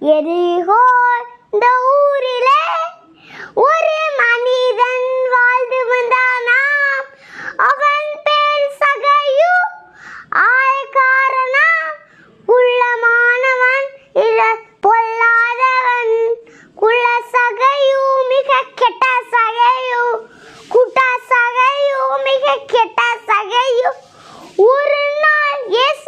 எரிகோ இந்த ஊரில ஒரு மனிதன் வாழ்ந்து வந்தானாம். அவன் பேர் சகையு. ஆயக்காரனா உள்ளமானவன் இல பொல்லாதவன். குள்ள சகையு மிக கெட்ட சகையு. குட்ட சகையு மிக கெட்ட சகையு. ஒரு நாள் எஸ்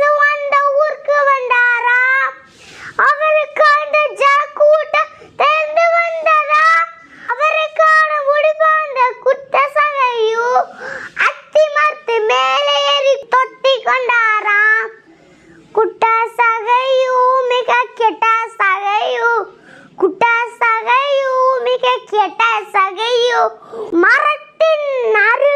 கேட்ட சகையு மரத்தின் அரு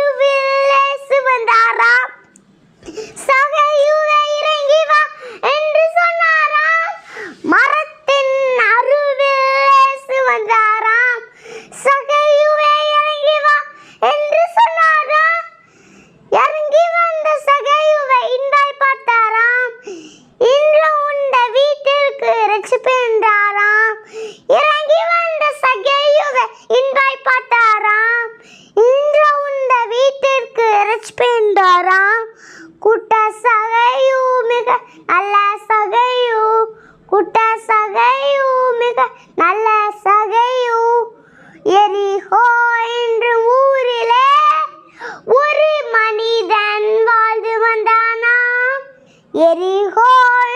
எரிஹோ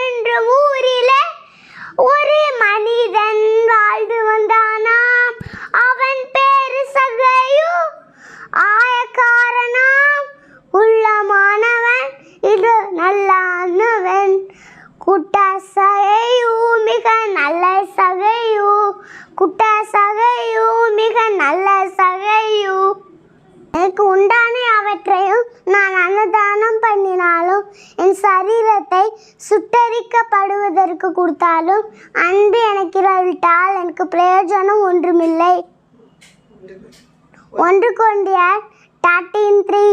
என்ற ஊரில ஒரு மனிதன் வாழ்ந்து வந்தானாம். அவன் பேரு சகையு. ஆயக்காரனாம். உள்ளமானவன். இது நல்லானவன். குட்ட சகையு மிக நல்ல சகையு. குட்ட சகையு மிக நல்ல சகையு எனக்கு உண்டான அவற்றையும் நான் அன்னதானம் பண்ணினாலும் என் சரீரத்தை சுட்டரிக்கப்படுவதற்கு கொடுத்தாலும் அன்பு எனக்கு இல்லாவிட்டால் எனக்கு பிரயோஜனம் ஒன்றுமில்லை. ஒன்று கொண்டியார் தேர்ட்டீன் த்ரீ.